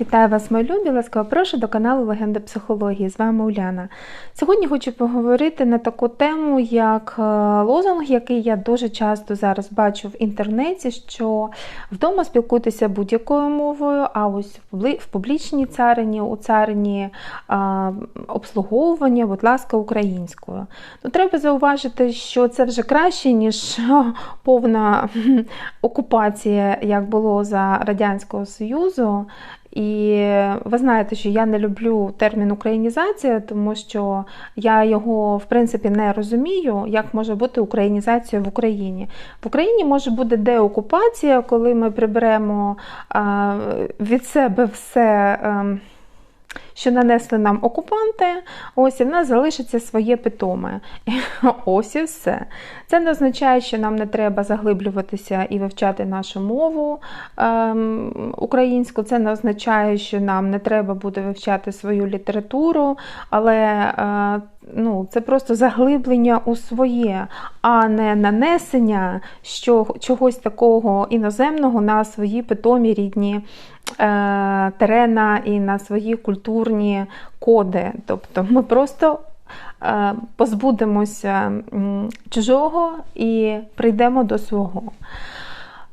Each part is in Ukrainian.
Вітаю вас, мої любі! Ласкаво прошу до каналу Легенда психології. З вами Уляна. Сьогодні хочу поговорити на таку тему, як е, лозунг, який я дуже часто зараз бачу в інтернеті, що вдома спілкуйтеся будь-якою мовою, а ось в публічній царині, у царині обслуговування, будь ласка, українською. Ну, Треба зауважити, що це вже краще, ніж повна окупація, як було за Радянського Союзу. І ви знаєте, що я не люблю термін українізація, тому що я його в принципі не розумію, як може бути українізація в Україні. В Україні може бути деокупація, коли ми приберемо від себе все. Що нанесли нам окупанти, ось і в нас залишиться своє питоме. Ось і все. Це не означає, що нам не треба заглиблюватися і вивчати нашу мову ем, українську. Це не означає, що нам не треба буде вивчати свою літературу, але е, ну, це просто заглиблення у своє, а не нанесення що, чогось такого іноземного на свої питомі рідні терена і на свої культурні коди. Тобто ми просто е, позбудемося чужого і прийдемо до свого.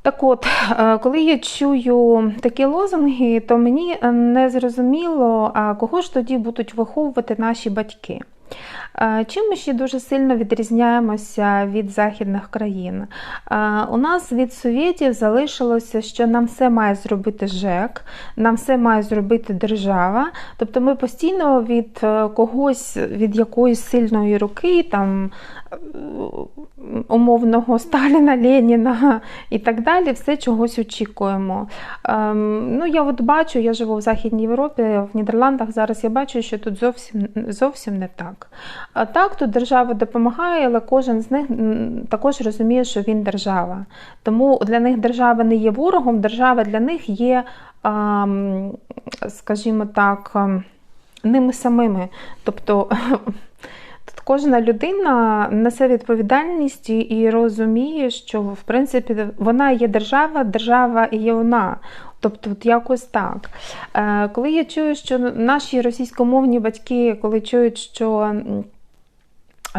Так от, е, коли я чую такі лозунги, то мені не зрозуміло, а кого ж тоді будуть виховувати наші батьки. Чим ми ще дуже сильно відрізняємося від західних країн? У нас від совєтів залишилося, що нам все має зробити ЖЕК, нам все має зробити держава. Тобто ми постійно від е, когось, від якоїсь сильної руки, там умовного Сталіна, Леніна і так далі, все чогось очікуємо. Ем, ну, Я от бачу, я живу в Західній Європі, в Нідерландах зараз я бачу, що тут зовсім зовсім не так. А так, тут держава допомагає, але кожен з них також розуміє, що він держава. Тому для них держава не є ворогом, держава для них є, скажімо так, ними самими. Тобто кожна людина несе відповідальність і розуміє, що в принципі вона є держава, держава і є вона. Тобто, от якось так. Е, коли я чую, що наші російськомовні батьки, коли чують, що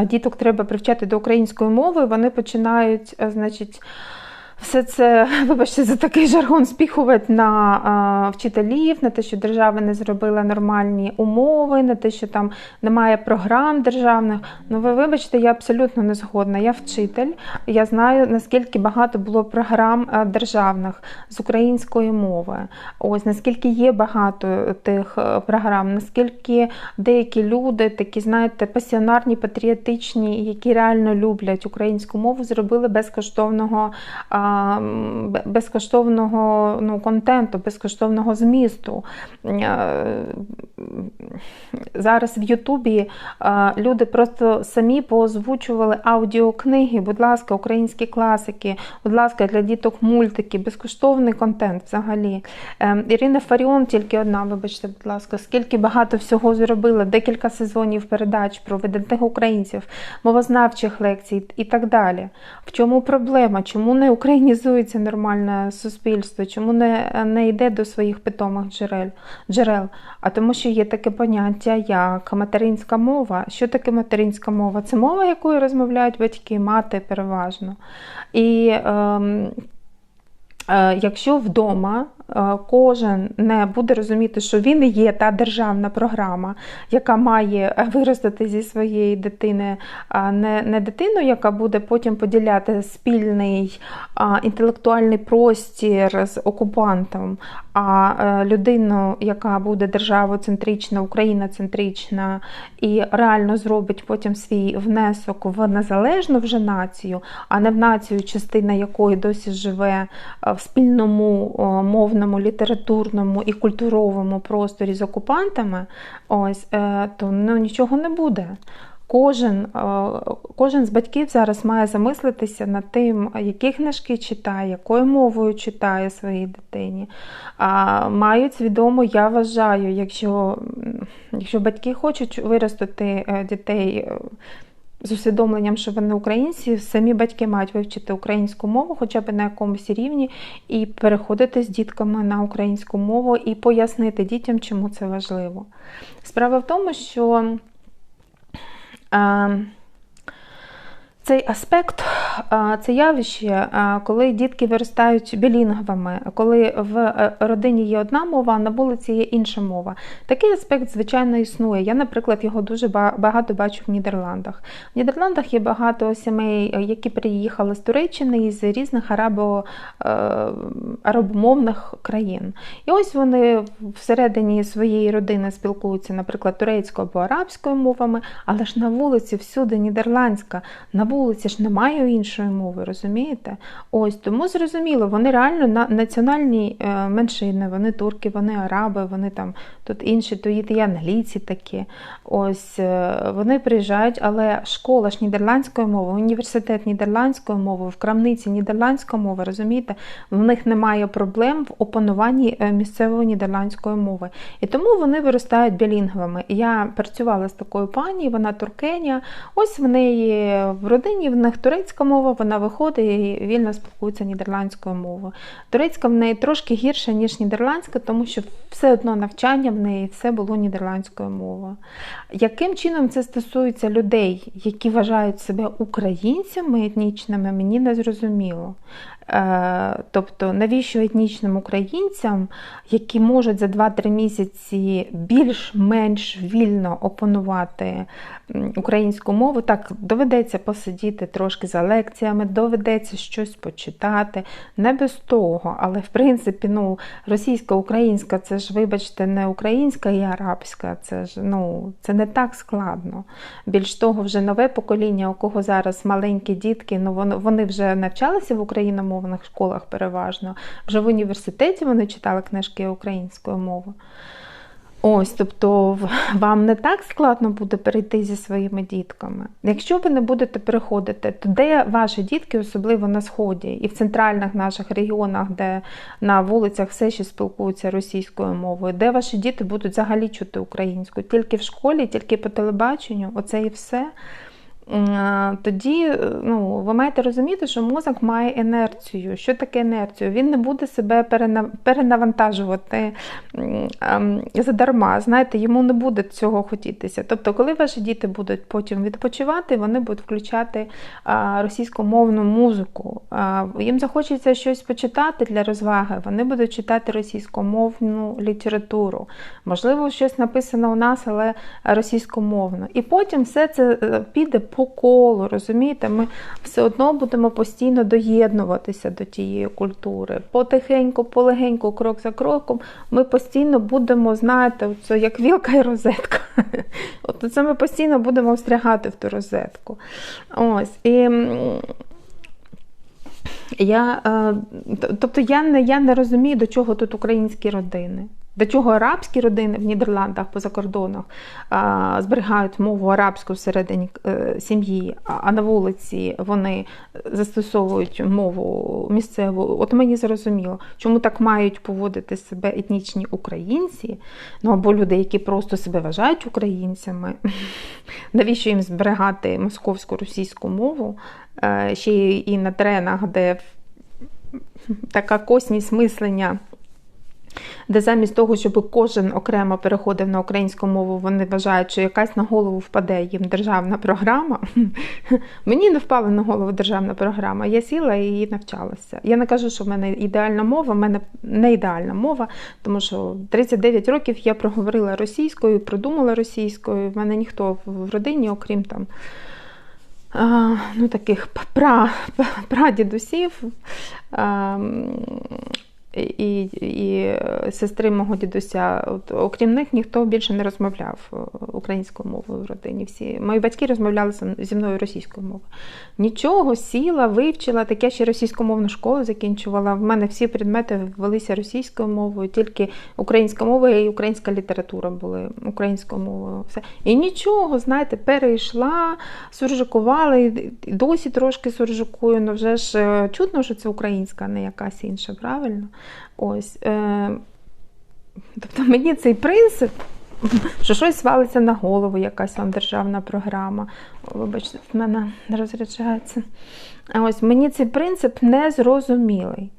діток треба привчати до української мови, вони починають, е, значить, все це, вибачте, за такий жаргон спіхувати на а, вчителів, на те, що держава не зробила нормальні умови, на те, що там немає програм державних. Ну, ви вибачте, я абсолютно не згодна. Я вчитель, я знаю, наскільки багато було програм державних з української мови. Ось наскільки є багато тих е, програм, наскільки деякі люди, такі, знаєте, пасіонарні, патріотичні, які реально люблять українську мову, зробили безкоштовного безкоштовного ну, контенту, безкоштовного змісту. Зараз в Ютубі люди просто самі поозвучували аудіокниги, будь ласка, українські класики, будь ласка, для діток мультики, безкоштовний контент взагалі. Ем, Ірина Фаріон тільки одна, вибачте, будь ласка, скільки багато всього зробила, декілька сезонів передач про видатних українців, мовознавчих лекцій і так далі. В чому проблема? Чому не українізується нормальне суспільство? Чому не не йде до своїх питомих джерел? джерел? А тому, що є таке поняття, як материнська мова. Що таке материнська мова? Це мова, якою розмовляють батьки, мати переважно. І е, якщо вдома Е, кожен не буде розуміти, що він є та державна програма, яка має виростити зі своєї дитини, не не дитину, яка буде потім поділяти спільний інтелектуальний простір з окупантом, а е, людину, яка буде державоцентрична, україноцентрична і реально зробить потім свій внесок в незалежну вже націю, а не в націю, частина якої досі живе е, в спільному мовному літературному і культуровому просторі з окупантами, ось, е, то ну, нічого не буде. Кожен кожен з батьків зараз має замислитися над тим, які книжки читає, якою мовою читає своїй дитині. А Мають свідомо, я вважаю, якщо якщо батьки хочуть виростити е, дітей з усвідомленням, що вони українці, самі батьки мають вивчити українську мову, хоча б на якомусь рівні, і переходити з дітками на українську мову і пояснити дітям, чому це важливо. Справа в тому, що. Е, цей аспект, це явище, коли дітки виростають білінгвами, коли в е, родині є одна мова, а на вулиці є інша мова. Такий аспект, звичайно, існує. Я, наприклад, його дуже багато бачу в Нідерландах. В Нідерландах є багато сімей, е, які приїхали з Туреччини і з різних арабо, е, арабомовних країн. І ось вони всередині своєї родини спілкуються, наприклад, турецькою або арабською мовами, але ж на вулиці всюди нідерландська. На вулиці ж немає іншої мови, розумієте? Ось тому зрозуміло, вони реально на національні е, меншини, вони турки, вони араби, вони там тут інші, то є англійці такі. Ось е, вони приїжджають, але школа ж нідерландської мови, університет нідерландської мови, в крамниці нідерландська мова, розумієте, в них немає проблем в опануванні е, місцевої нідерландської мови. І тому вони виростають білінгвами. Я працювала з такою пані, вона туркеня. Ось в неї в родині в них турецька мова, вона виходить і вільно спілкується нідерландською мовою. Турецька в неї трошки гірша, ніж нідерландська, тому що все одно навчання в неї все було нідерландською мовою. Яким чином це стосується людей, які вважають себе українцями етнічними, мені не зрозуміло. Е, тобто, навіщо етнічним українцям, які можуть за 2-3 місяці більш-менш вільно опанувати українську мову, так доведеться посидіти трошки за лекціями, доведеться щось почитати. Не без того, але в принципі, ну, російська-українська це ж, вибачте, не українська і арабська, це ж ну, це не так складно. Більш того, вже нове покоління, у кого зараз маленькі дітки, ну вони, вже навчалися в україномовних школах переважно. Вже в університеті вони читали книжки українською мовою. Ось, тобто вам не так складно буде перейти зі своїми дітками. Якщо ви не будете переходити, то де ваші дітки, особливо на сході і в центральних наших регіонах, де на вулицях все ще спілкуються російською мовою, де ваші діти будуть взагалі чути українську? Тільки в школі, тільки по телебаченню, оце і все тоді е, ну, ви маєте розуміти, що мозок має інерцію. Що таке інерцію? Він не буде себе перенавантажувати задарма. Знаєте, йому не буде цього хотітися. Тобто, коли ваші діти будуть потім відпочивати, вони будуть включати російськомовну музику. Їм захочеться щось почитати для розваги, вони будуть читати російськомовну літературу. Можливо, щось написано у нас, але російськомовно. І потім все це е, піде по колу, розумієте, ми все одно будемо постійно доєднуватися до тієї культури. Потихеньку, полегеньку, крок за кроком, ми постійно будемо, знаєте, це як вілка і розетка. От це ми постійно будемо встрягати в ту розетку. Ось. І я, е, Тобто я не, я не розумію, до чого тут українські родини. До чого арабські родини в Нідерландах по закордонах зберігають мову арабську всередині е, сім'ї, а на вулиці вони застосовують мову місцеву. От мені зрозуміло, чому так мають поводити себе етнічні українці, ну або люди, які просто себе вважають українцями. Навіщо їм зберігати московську російську мову е, ще і на теренах, де така косність мислення де замість того, щоб кожен окремо переходив на українську мову, вони вважають, що якась на голову впаде їм державна програма. Мені не впала на голову державна програма. Я сіла і навчалася. Я не кажу, що в мене ідеальна мова, в мене не ідеальна мова, тому що 39 років я проговорила російською, продумала російською. В мене ніхто в родині, окрім там. Ну, таких прадідусів і і сестри мого дідуся. От, Окрім них, ніхто більше не розмовляв е, українською мовою в родині. Всі мої батьки розмовляли зі мною російською мовою. Нічого, сіла, вивчила, так я ще російськомовну школу закінчувала. В мене всі предмети велися російською мовою, тільки українська мова і українська література були українською мовою. Все. І нічого, знаєте, перейшла, суржикувала, і досі трошки суржикую, але ну, вже ж е, чутно, що це українська, не якась інша, правильно? Ось. Е, Тобто мені цей принцип що щось свалиться на голову, якась вам державна програма. Вибачте, в мене не розряджається. Ось мені цей принцип не зрозумілий.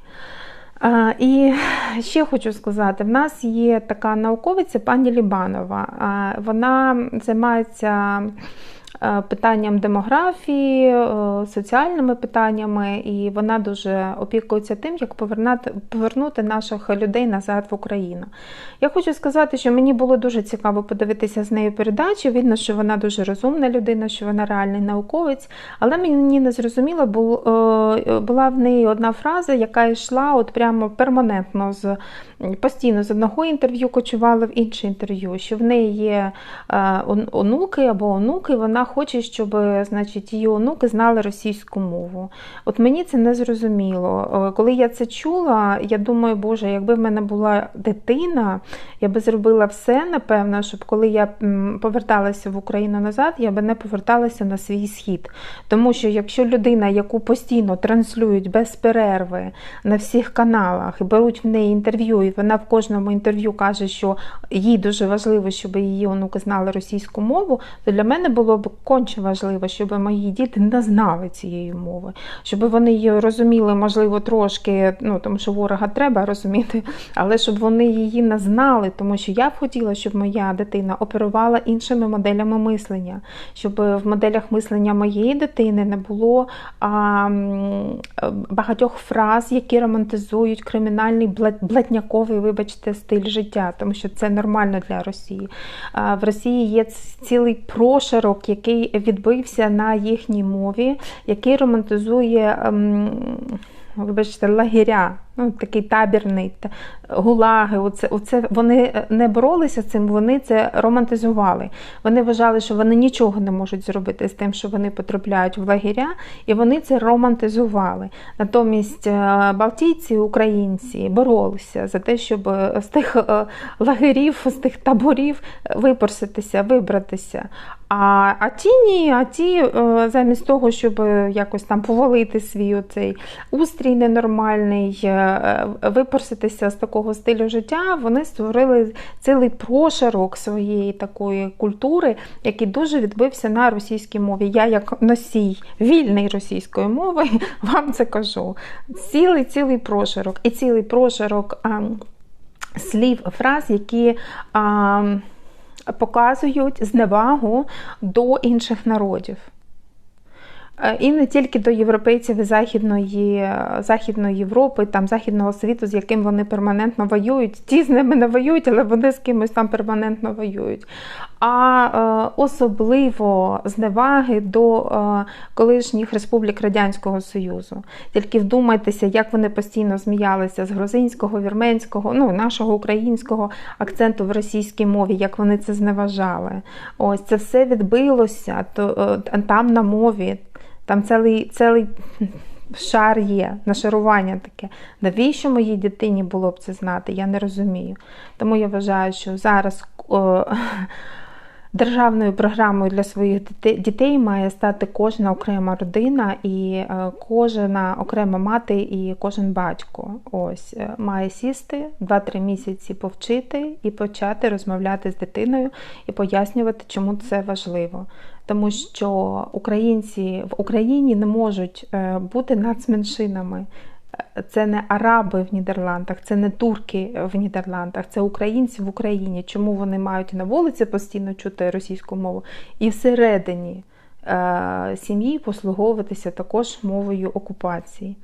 А, І ще хочу сказати: в нас є така науковиця пані Лібанова. А, Вона займається питанням демографії, е, соціальними питаннями, і вона дуже опікується тим, як повернути, повернути наших людей назад в Україну. Я хочу сказати, що мені було дуже цікаво подивитися з нею передачу. Видно, що вона дуже розумна людина, що вона реальний науковець, але мені не зрозуміло, е, була в неї одна фраза, яка йшла от прямо перманентно з постійно з одного інтерв'ю кочувала в інше інтерв'ю, що в неї є онуки або онуки, вона хоче, щоб значить, її онуки знали російську мову. От мені це не зрозуміло. Е, коли я це чула, я думаю, Боже, якби в мене була дитина, я би зробила все, напевно, щоб коли я поверталася в Україну назад, я би не поверталася на свій схід. Тому що якщо людина, яку постійно транслюють без перерви на всіх каналах і беруть в неї інтерв'ю, і вона в кожному інтерв'ю каже, що їй дуже важливо, щоб її онуки знали російську мову, то для мене було б конче важливо, щоб мої діти не знали цієї мови, щоб вони її розуміли, можливо, трошки, ну тому що ворога треба розуміти, але щоб вони її не знали, тому що я б хотіла, щоб моя дитина оперувала іншими моделями мислення, щоб в моделях мислення моєї дитини не було а, багатьох фраз, які романтизують кримінальний блатняковий, вибачте, стиль життя, тому що це нормально для Росії. А, В Росії є цілий прошарок, який який відбився на їхній мові, який романтизує, ем, вибачте, лагеря ну, такий табірний, гулаги. Оце, оце Вони не боролися з цим, вони це романтизували. Вони вважали, що вони нічого не можуть зробити з тим, що вони потрапляють в лагеря, і вони це романтизували. Натомість е, Балтійці, українці боролися за те, щоб з тих е, лагерів, з тих таборів випроситися, вибратися. А а ті ні, а ті, е, замість того, щоб якось там повалити свій оцей устрій ненормальний, Е, випроситися з такого стилю життя, вони створили цілий прошарок своєї такої культури, який дуже відбився на російській мові. Я, як носій вільної російської мови, вам це кажу. Цілий цілий прошарок і цілий прошарок а, слів, фраз, які. А, Показують зневагу до інших народів. Е, і не тільки до європейців і Західної Західної Європи, там Західного світу, з яким вони перманентно воюють. Ті з ними не воюють, але вони з кимось там перманентно воюють. А е, особливо зневаги до е, колишніх республік Радянського Союзу. Тільки вдумайтеся, як вони постійно зміялися з грузинського, вірменського, ну нашого українського акценту в російській мові, як вони це зневажали. Ось це все відбилося то, е, там на мові. Там цілий цілий шар є, нашарування таке. Навіщо моїй дитині було б це знати? Я не розумію. Тому я вважаю, що зараз о, державною програмою для своїх дітей має стати кожна окрема родина і е, кожна окрема мати і кожен батько. Ось е, має сісти 2-3 місяці повчити і почати розмовляти з дитиною і пояснювати, чому це важливо тому що українці в Україні не можуть е, бути нацменшинами. Це не араби в Нідерландах, це не турки в Нідерландах, це українці в Україні. Чому вони мають на вулиці постійно чути російську мову і всередині е, сім'ї послуговуватися також мовою окупації.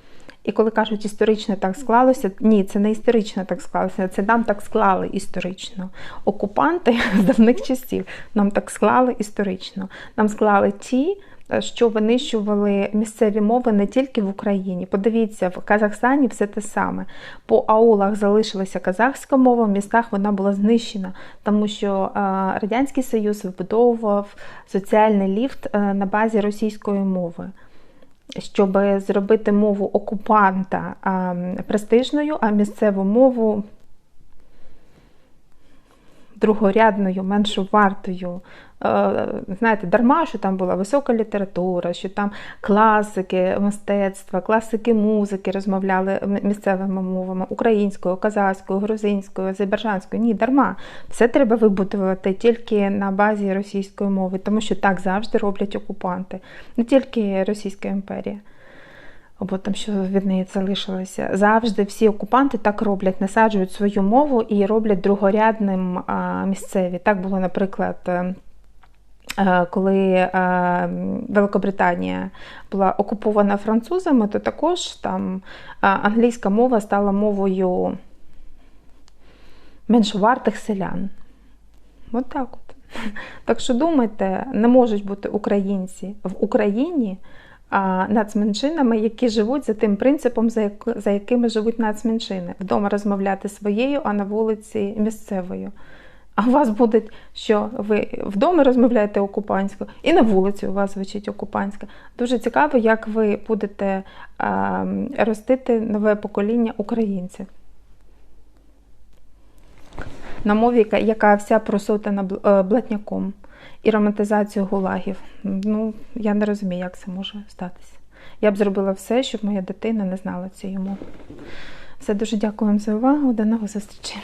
І коли кажуть, історично так склалося, ні, це не історично так склалося, це нам так склали історично. Окупанти з давних часів нам так склали історично. Нам склали ті, що винищували місцеві мови не тільки в Україні. Подивіться, в Казахстані все те саме. По аулах залишилася казахська мова, в містах вона була знищена, тому що Радянський Союз вибудовував соціальний ліфт е, на базі російської мови щоб зробити мову окупанта престижною, а місцеву мову другорядною, меншовартою. Е, Знаєте, дарма, що там була висока література, що там класики мистецтва, класики музики розмовляли місцевими мовами українською, казахською, грузинською, азербайджанською. Ні, дарма. Все треба вибудувати тільки на базі російської мови, тому що так завжди роблять окупанти, не тільки Російська імперія. Або там що від неї залишилося. Завжди всі окупанти так роблять, насаджують свою мову і роблять другорядним місцеві. Так було, наприклад, е, е, коли е, Великобританія була окупована французами, то також там англійська мова стала мовою меншовартих селян. От так от. Так що думайте, не можуть бути українці в Україні нацменшинами, які живуть за тим принципом, за, як, за якими живуть нацменшини. Вдома розмовляти своєю, а на вулиці місцевою. А у вас буде, що ви вдома розмовляєте окупанською, і на вулиці у вас звучить окупанська. Дуже цікаво, як ви будете а, ростити нове покоління українців. На мові, яка- яка вся просотана е, блатняком і романтизацію гулагів. Ну, я не розумію, як це може статися. Я б зробила все, щоб моя дитина не знала цієї мови. Все дуже дякую вам за увагу. До нових зустрічей.